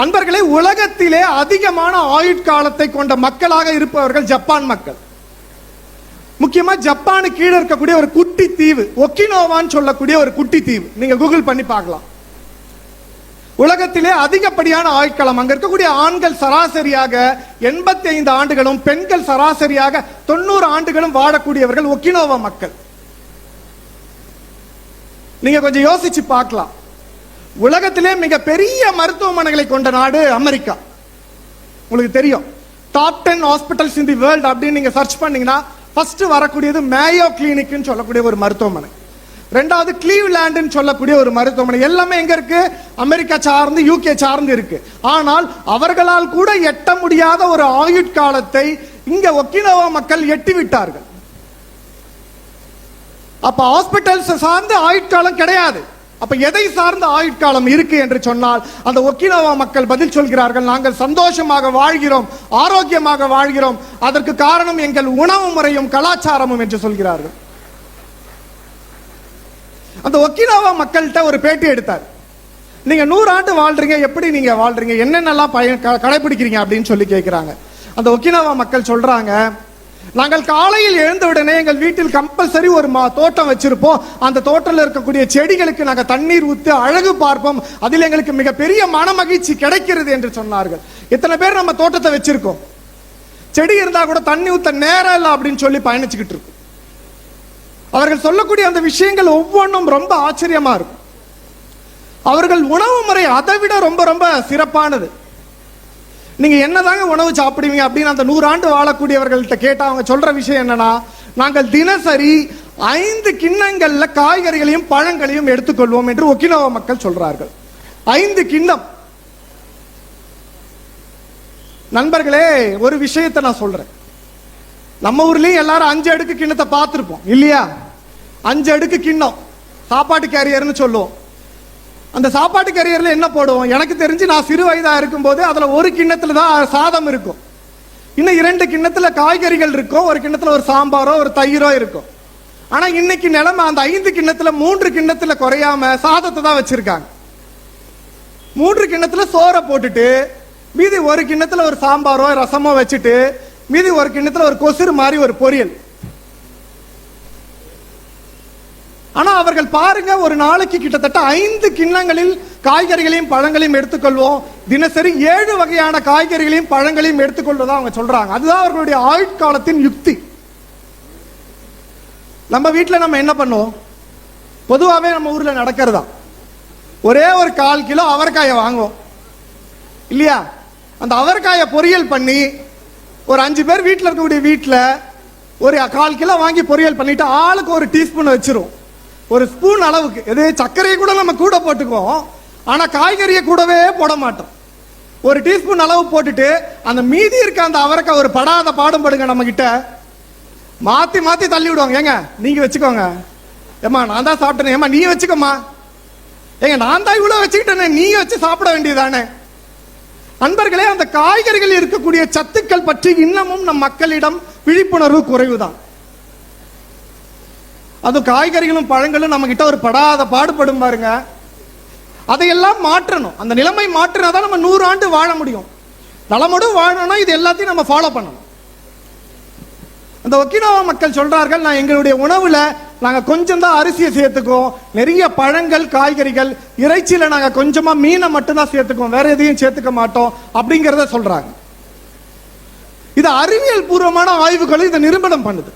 அன்பர்களே உலகத்திலே அதிகமான ஆயுட்காலத்தை கொண்ட மக்களாக இருப்பவர்கள் ஜப்பான் மக்கள். முக்கியமா ஜப்பானு கீழே இருக்கக்கூடிய ஒரு குட்டி தீவு ஒக்கினோவான்னு சொல்லக்கூடிய ஒரு குட்டி தீவு. நீங்க கூகுள் பண்ணி பார்க்கலாம். உலகத்திலே அதிகப்படியான ஆயுட்காலம் அங்க இருக்கக்கூடிய ஆண்கள் சராசரியாக எண்பத்தி ஐந்து ஆண்டுகளும் பெண்கள் சராசரியாக தொண்ணூறு ஆண்டுகளும் வாழக்கூடியவர்கள் ஒக்கினோவா மக்கள். நீங்க கொஞ்சம் யோசிச்சு பார்க்கலாம். உலகத்திலே மிக பெரிய மருத்துவமனைகளை கொண்ட நாடு அமெரிக்கா. உங்களுக்கு தெரியும். Top ten hospitals in the world அப்படின்னு நீங்க சர்ச் பண்ணீங்கன்னா ஃபர்ஸ்ட் வரக்கூடியது மேயோ கிளினிக்னு சொல்லக்கூடிய ஒரு மருத்துவமனை. ரெண்டாவது கிளீவ்லேண்டுன்னு சொல்லக்கூடிய ஒரு மருத்துவமனை. எல்லாமே எங்க இருக்கு? அமெரிக்கா சார்ந்து யூகே சார்ந்து இருக்கு. ஆனால் அவர்களால் கூட எட்ட முடியாத ஒரு ஆயுட்காலத்தை இங்க ஒக்கினவா மக்கள் எட்டி விட்டார்கள் அப்ப ஹாஸ்பிட்டல்ஸ் சார்ந்து ஆயுட்காலம் கிடையாது. அப்ப எதை சார்ந்த ஆயுட்காலம் இருக்கு என்று சொன்னால் அந்த ஒக்கினோவா மக்கள் பதில் சொல்கிறார்கள் நாங்கள் சந்தோஷமாக வாழ்கிறோம் ஆரோக்கியமாக வாழ்கிறோம். அதற்கு காரணம் எங்கள் உணவு முறையும் கலாச்சாரமும் என்று சொல்கிறார்கள். அந்த ஒக்கினோவா மக்கள்கிட்ட ஒரு பேட்டி எடுத்தார். நீங்க நூறு ஆண்டு வாழ்றீங்க எப்படி நீங்க வாழ்றீங்க? என்னென்னலாம் பயன் க- கடைபிடிக்கிறீங்க? அப்படின்னு சொல்லி கேட்கிறாங்க. அந்த ஒக்கினோவா மக்கள் சொல்றாங்க நாங்கள் காலையில் எழுந்த உடனே எங்கள் வீட்டில் கம்பல்சரி ஒரு மா தோட்டம் வச்சிருப்போம். அந்த தோட்டத்தில் இருக்கக்கூடிய செடிகளுக்கு நாங்கள் தண்ணீர் ஊத்து அழகு பார்ப்போம். அதில் எங்களுக்கு மிகப்பெரிய மன மகிழ்ச்சி கிடைக்கிறது என்று சொன்னார்கள். எத்தனை பேர் நம்ம தோட்டத்தை வச்சிருக்கோம்? செடி இருந்தா கூட தண்ணி ஊத்த நேரம் இல்லை அப்படின்னு சொல்லி பயணிச்சுக்கிட்டு இருக்கோம். அவர்கள் சொல்லக்கூடிய அந்த விஷயங்கள் ஒவ்வொன்றும் ரொம்ப ஆச்சரியமா இருக்கும். அவர்கள் உணவு முறை அதை விட ரொம்ப ரொம்ப சிறப்பானது. நீங்க என்னதாங்க உணவு சாப்பிடுவீங்க அப்படின்னு அந்த நூறாண்டு வாழக்கூடியவர்கள்ட்ட கேட்டா அவங்க சொல்ற விஷயம் என்னன்னா நாங்கள் தினசரி ஐந்து கிண்ணங்கள்ல காய்கறிகளையும் பழங்களையும் எடுத்துக்கொள்வோம் என்று ஒக்கினோவா மக்கள் சொல்றார்கள். ஐந்து கிண்ணம். நண்பர்களே ஒரு விஷயத்தை நான் சொல்றேன். நம்ம ஊர்லயும் எல்லாரும் அஞ்சு அடுக்கு கிண்ணத்தை பார்த்துருப்போம் இல்லையா? அஞ்சு அடுக்கு கிண்ணம். சாப்பாட்டு கேரியர்னு சொல்லுவோம். அந்த சாப்பாட்டு கரியரில் என்ன போடுவோம்? எனக்கு தெரிஞ்சு நான் சிறு வயதாக இருக்கும்போது அதில் ஒரு கிண்ணத்தில் தான் சாதம் இருக்கும். இன்னும் இரண்டு கிண்ணத்தில் காய்கறிகள் இருக்கும். ஒரு கிண்ணத்தில் ஒரு சாம்பாரோ ஒரு தயிரோ இருக்கும். ஆனால் இன்னைக்கு நிலைமை அந்த ஐந்து கிண்ணத்தில் மூன்று கிண்ணத்தில் குறையாம சாதத்தை தான் வச்சிருக்காங்க. மூன்று கிண்ணத்தில் சோறை போட்டுட்டு மீதி ஒரு கிண்ணத்தில் ஒரு சாம்பாரோ ரசமோ வச்சுட்டு மீதி ஒரு கிண்ணத்தில் ஒரு கொசுறு மாதிரி ஒரு பொரியல். ஆனால் அவர்கள் பாருங்க ஒரு நாளைக்கு கிட்டத்தட்ட ஐந்து கிண்ணங்களில் காய்கறிகளையும் பழங்களையும் எடுத்துக்கொள்வோம். தினசரி ஏழு வகையான காய்கறிகளையும் பழங்களையும் எடுத்துக்கொள்வதா அவங்க சொல்றாங்க. அதுதான் அவர்களுடைய ஆயுட்காலத்தின் யுக்தி. நம்ம வீட்டில் நம்ம என்ன பண்ணுவோம்? பொதுவாகவே நம்ம ஊரில் நடக்கிறதா? ஒரே ஒரு கால் கிலோ அவரைக்காயை வாங்குவோம். இல்லையா? அந்த அவரைக்காயை பொரியல் பண்ணி ஒரு அஞ்சு பேர் வீட்டில் இருக்கக்கூடிய வீட்டில் ஒரு கால் கிலோ வாங்கி பொரியல் பண்ணிட்டு ஆளுக்கு ஒரு டீஸ்பூன் வச்சிருவோம். ஒரு ஸ்பூன் அளவுக்கு. எது சர்க்கரையை கூட நம்ம கூட போட்டுக்குவோம். ஆனால் காய்கறியை கூடவே போட மாட்டோம். ஒரு டீஸ்பூன் அளவு போட்டுட்டு அந்த மீதி இருக்க அந்த அவரைக்காய் ஒரு படாத பாடும் படுங்க நம்ம கிட்ட மாத்தி மாத்தி தள்ளி விடுவாங்க. ஏங்க நீங்க வச்சுக்கோங்க. ஏமா நான் தான் சாப்பிட்டேன். ஏமா நீ வச்சுக்கோமா ஏங்க நான் தான் இவ்வளவு வச்சுக்கிட்டேனே. நீ வச்சு சாப்பிட வேண்டியதானே அன்பர்களே அந்த காய்கறிகள் இருக்கக்கூடிய சத்துக்கள் பற்றி இன்னமும் நம் மக்களிடம் விழிப்புணர்வு குறைவுதான். அதுவும் காய்கறிகளும் பழங்களும் நம்ம கிட்ட ஒரு படாத பாடுபடும் பாருங்க. அதையெல்லாம் மாற்றணும். அந்த நிலைமை மாற்றினாதான் நம்ம நூறு ஆண்டு வாழ முடியும். நலமோடு வாழணும்னா இது எல்லாத்தையும் நம்ம ஃபாலோ பண்ணணும். அந்த ஒக்கினாவா மக்கள் சொல்றார்கள் நான் எங்களுடைய உணவுல நாங்கள் கொஞ்சம் தான் அரிசியை சேர்த்துக்குவோம். நிறைய பழங்கள் காய்கறிகள் இறைச்சியில நாங்கள் கொஞ்சமாக மீனை மட்டும்தான் சேர்த்துக்குவோம். வேற எதையும் சேர்த்துக்க மாட்டோம். அப்படிங்கிறத சொல்றாங்க. இது அறிவியல் பூர்வமான ஆய்வுகளும் இதை நிரூபணம் பண்ணுது.